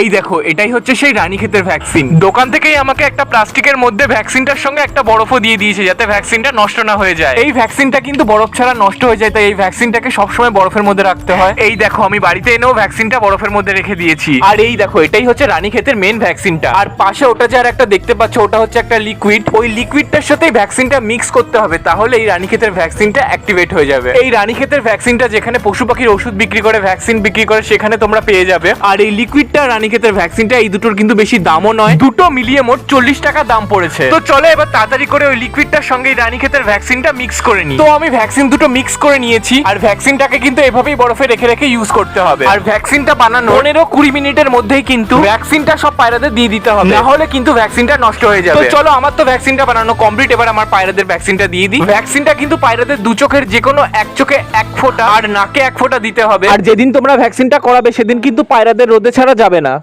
এই দেখো, এটাই হচ্ছে সেই রানীক্ষেতের ভ্যাকসিন দোকান থেকেই আমাকে একটা প্লাস্টিকের মধ্যে ভ্যাকসিনটার সঙ্গে একটা বরফও দিয়ে দিয়েছে, যাতে ভ্যাকসিনটা নষ্ট না হয়ে যায়। এই ভ্যাকসিনটা কিন্তু বরফ ছাড়া নষ্ট হয়ে যায়, তাই এই ভ্যাকসিনটাকে সবসময় বরফের মধ্যে রাখতে হয়। এই দেখো, আমি বাড়িতে এনেও ভ্যাকসিনটা বরফের মধ্যে রেখে দিয়েছি। আর এই দেখো, এটাই হচ্ছে রানীক্ষেতের মেন ভ্যাকসিনটা আর পাশে ওটা যে আর একটা দেখতে পাচ্ছ, ওটা হচ্ছে একটা লিকুইড ওই লিকুইডটার সাথে ভ্যাকসিনটা মিক্স করতে হবে, তাহলে এই রানী রানীক্ষেতের ভ্যাকসিনটা অ্যাক্টিভেট হয়ে যাবে। এই রানী রানীক্ষেতের ভ্যাকসিনটা যেখানে পশু পাখির ওষুধ বিক্রি করে ভ্যাকসিন বিক্রি করে, সেখানে তোমরা পেয়ে যাবে। আর এই লিকুইডটা রানীক্ষেতের ভ্যাকসিনটা এই দুটোর কিন্তু বেশি দামও নয়। দুটো মিলিয়ে মোট চল্লিশ টাকা দাম পড়েছে। তো চলো এবার তাড়াতাড়ি করে ওই লিকুইডটার সঙ্গে এই রানীক্ষেতের ভ্যাকসিনটা মিক্স করে নিই। তো আমি ভ্যাকসিন দুটো মিক্স করে নিয়েছি, আর ভ্যাকসিনটাকে কিন্তু এভাবেই বরফে রেখে রেখে ইউজ করতে হবে। আর ভ্যাকসিনটা বানানো পনেরো কুড়ি মিনিটের মধ্যেই কিন্তু ভ্যাকসিনটা সব পায়রাদের দিয়ে দিতে হবে। না হলে কিন্তু ভ্যাকসিনটা নষ্ট হয়ে যাবে। তো চলো আমার তো ভ্যাকসিনটা বানানো কমপ্লিট এবার আমার পায়রাদের ভ্যাকসিনটা দিয়ে দিই। ভ্যাকসিনটা কিন্তু পায়রাদের দু চোখের যে কোনো এক চোখে এক ফোঁটা আর নাকে এক ফোঁটা দিতে হবে। আর যেদিন তোমরা ভ্যাকসিনটা করাবে, সেদিন কিন্তু পায়রাদের রোদে ছাড়া যাবে না।